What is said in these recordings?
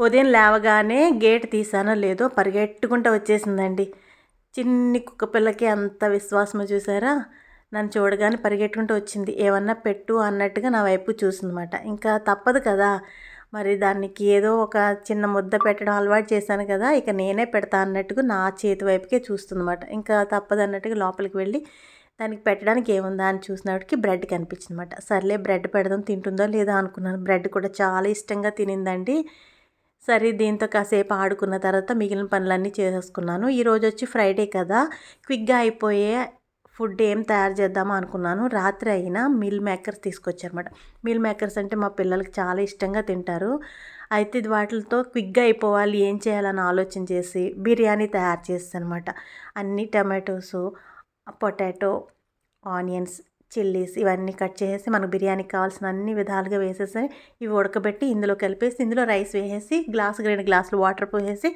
ఉదయం లేవగానే గేట్ తీసానో లేదో పరిగెట్టుకుంటూ వచ్చేసిందండి. చిన్ని కుక్క పిల్లకి అంత విశ్వాసము చూసారా? నన్ను చూడగానే పరిగెట్టుకుంటూ వచ్చింది. ఏమన్నా పెట్టు అన్నట్టుగా నా వైపు చూసిందన్నమాట. ఇంకా తప్పదు కదా. మరి దానికి ఏదో ఒక చిన్న ముద్ద పెట్టడం అలవాటు చేశాను కదా. ఇక నేనే పెడతా అన్నట్టుగా నా చేతి వైపుకే చూస్తుందన్నమాట. ఇంకా తప్పదు అన్నట్టుగా లోపలికి వెళ్ళి దానికి పెట్టడానికి ఏముందా అని చూసినప్పటికి బ్రెడ్ కనిపించింది అనమాట సర్లే బ్రెడ్ పెడదాం తింటుందో లేదో అనుకున్నాను. బ్రెడ్ కూడా చాలా ఇష్టంగా తినిందండి. సరే దీంతో కాసేపు ఆడుకున్న తర్వాత మిగిలిన పనులన్నీ చేసేసుకున్నాను. ఈరోజు వచ్చి ఫ్రైడే కదా క్విక్గా అయిపోయే ఫుడ్ ఏం తయారు చేద్దామా అనుకున్నాను. రాత్రి అయినా మిల్ మేకర్స్ తీసుకొచ్చారన్నమాట. మిల్ మేకర్స్ అంటే మా పిల్లలకి చాలా ఇష్టంగా తింటారు. అయితే ఇది వాటితో క్విక్గా అయిపోవాలి ఏం చేయాలని ఆలోచన చేసి బిర్యానీ తయారు చేస్తాను అనమాట అన్ని టమాటోస్ పొటాటో ఆనియన్స్ చిల్లీస్ ఇవన్నీ కట్ చేసేసి మనకు బిర్యానీకి కావాల్సిన అన్ని విధాలుగా వేసేసి ఇవి ఉడకబెట్టి ఇందులో కలిపేసి ఇందులో రైస్ వేసేసి గ్లాసు రెండు గ్లాసులు వాటర్ పోసేసి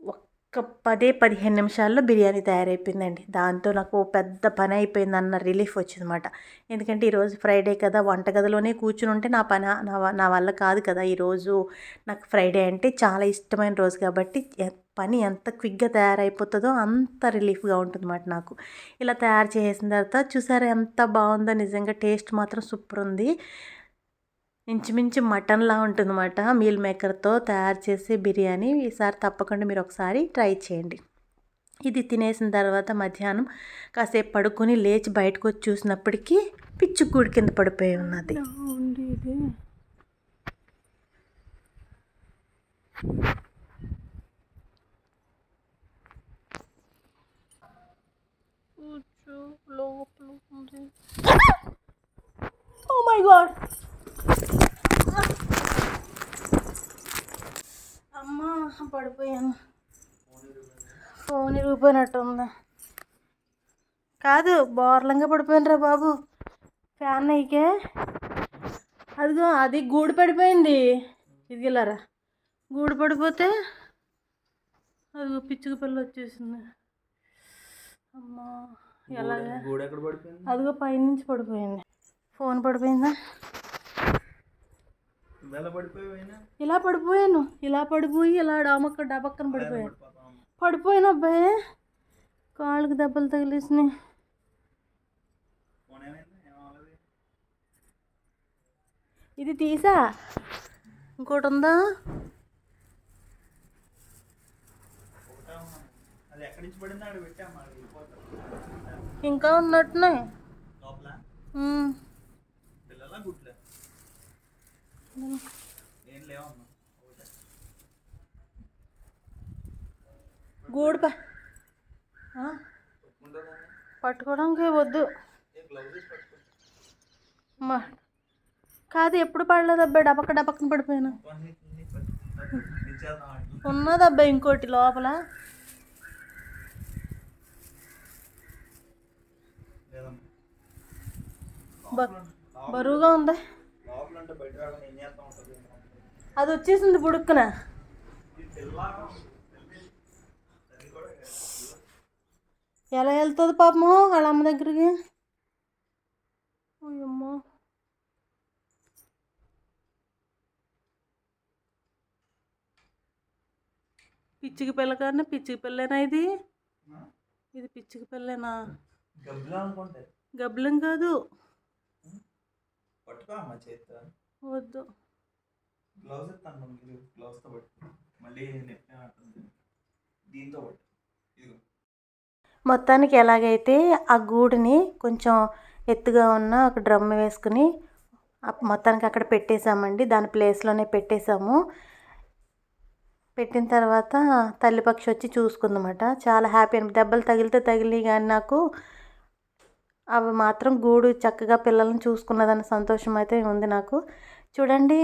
ఒక్క పదే పదిహేను నిమిషాల్లో బిర్యానీ తయారైపోయిందండి. దాంతో నాకు పెద్ద పని అయిపోయింది అన్న రిలీఫ్ వచ్చిందన్నమాట. ఎందుకంటే ఈరోజు ఫ్రైడే కదా వంటగదిలోనే కూర్చుని ఉంటే నా పని నా నా వల్ల కాదు కదా. ఈరోజు నాకు ఫ్రైడే అంటే చాలా ఇష్టమైన రోజు కాబట్టి పని ఎంత క్విక్గా తయారైపోతుందో అంత రిలీఫ్గా ఉంటుందన్నమాట నాకు. ఇలా తయారు చేసిన తర్వాత చూసారా ఎంత బాగుందో నిజంగా టేస్ట్ మాత్రం సూపర్ ఉంది ఇంచుమించు మటన్లా ఉంటుందన్నమాట మీల్ మేకర్తో తయారు చేసే బిర్యానీ. ఈసారి తప్పకుండా మీరు ఒకసారి ట్రై చేయండి. ఇది తినేసిన తర్వాత మధ్యాహ్నం కాసేపు పడుకొని లేచి బయటకు వచ్చి చూసినప్పటికీ పిచ్చుగూడి కింద పడిపోయి ఉన్నది. ఓ గాడ్ అమ్మా పడిపోయాను. ఫోన్ ఇరిగిపోయినట్టుంది. కాదు బోర్లంగా పడిపోయాను రా బాబు. ఫ్యాన్ అయ్యకే అదిగో అది గూడు పడిపోయింది. ఇదిగిలారా. గూడు పడిపోతే అదిగో పిచ్చుక పిల్ల వచ్చేసింది. అమ్మా ఎలాగా? అదిగో పైనుంచి పడిపోయింది. ఫోన్ పడిపోయిందా? ఇలా పడిపోయాను. ఇలా పడిపోయి ఇలా డామక్క డబక్కన పడిపోయాను. పడిపోయాను అబ్బాయి. కాళ్ళకి దెబ్బలు తగిలేసినాయి. ఇది తీసా? ఇంకోటి ఉందా? ఇంకా ఉన్నట్టున్నాయి. ఉమ్. గూడు పట్టుకోవడానికి వద్దు. కాదు ఎప్పుడు పడలేదు అబ్బాయి డబక్క డబక్కన పడిపోయాను. ఉన్నదబ్బా ఇంకోటి లోపల. బ- బరువుగా ఉంది? అది వచ్చేసింది బుడుక్కున. ఎలా వెళ్తుంది పాపము వాళ్ళ అమ్మ దగ్గరికి? అయ్యమ్మో. పిచ్చికి పిల్ల కన్నా పిచ్చికి పిల్లేనా ఇది? ఇది పిచ్చికి పిల్లేనా? గబ్బలం కాదు. పట్టుకో అమ్మ చేత్తో. వద్దు. గ్లౌజ్ ఇస్తాను మీరు గ్లౌజ్తో పట్టు. మళ్ళీ నెప్పి అంటుంది దీంతో పట్టు. ఇదిగో. మొత్తానికి ఎలాగైతే ఆ గూడుని కొంచెం ఎత్తుగా ఉన్న ఒక డ్రమ్ వేసుకుని మొత్తానికి అక్కడ పెట్టేశామండి. దాని ప్లేస్లోనే పెట్టేశాము. పెట్టిన తర్వాత తల్లి పక్షి వచ్చి చూసుకుందన్నమాట. చాలా హ్యాపీ అని దెబ్బలు తగిలితే తగిలి కానీ నాకు అవి మాత్రం గూడు చక్కగా పిల్లల్ని చూసుకున్నదన్న సంతోషం అయితే ఉంది నాకు. చూడండి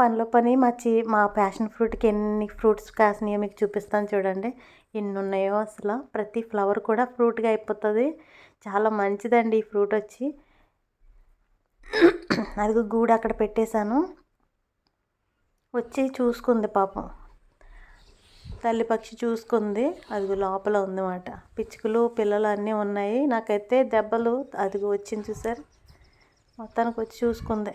పనిలో పని మా చి మా ప్యాషన్ ఫ్రూట్కి ఎన్ని ఫ్రూట్స్ కాసినాయో మీకు చూపిస్తాను చూడండి. ఎన్ని ఉన్నాయో అసలు. ప్రతి ఫ్లవర్ కూడా ఫ్రూట్గా అయిపోతుంది. చాలా మంచిదండి ఈ ఫ్రూట్ వచ్చి. అది గూడు అక్కడ పెట్టేశాను. వచ్చి చూసుకుంది పాపం. తల్లి పక్షి చూసుకుంది. అది లోపల ఉందన్నమాట. పిచ్చుకలు పిల్లలు అన్నీ ఉన్నాయి. నాకైతే దెబ్బలు అదిగో వచ్చింది చూసారు. మొత్తానికి వచ్చి చూసుకుంది.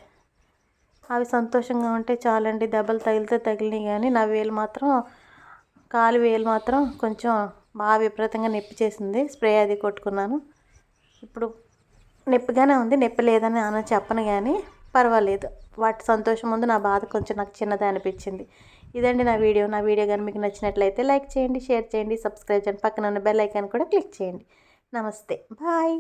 అవి సంతోషంగా ఉంటే చాలండి. దెబ్బలు తగిలితే తగిలినాయి కానీ నా వేలు మాత్రం కాలు వేలు మాత్రం కొంచెం బాగా విపరీతంగా నొప్పి చేసింది. స్ప్రే అది కొట్టుకున్నాను. ఇప్పుడు నొప్పిగానే ఉంది. నొప్పి లేదని అని చెప్పను కానీ పర్వాలేదు. వాటి సంతోషం ముందు నా బాధ కొంచెం నాకు చిన్నదే అనిపించింది. ఇదండి నా వీడియో. నా వీడియో కానీ మీకు నచ్చినట్లయితే లైక్ చేయండి షేర్ చేయండి సబ్స్క్రైబ్ చేయండి. పక్కన ఉన్న బెల్ ఐకాన్ కూడా క్లిక్ చేయండి. నమస్తే. బాయ్.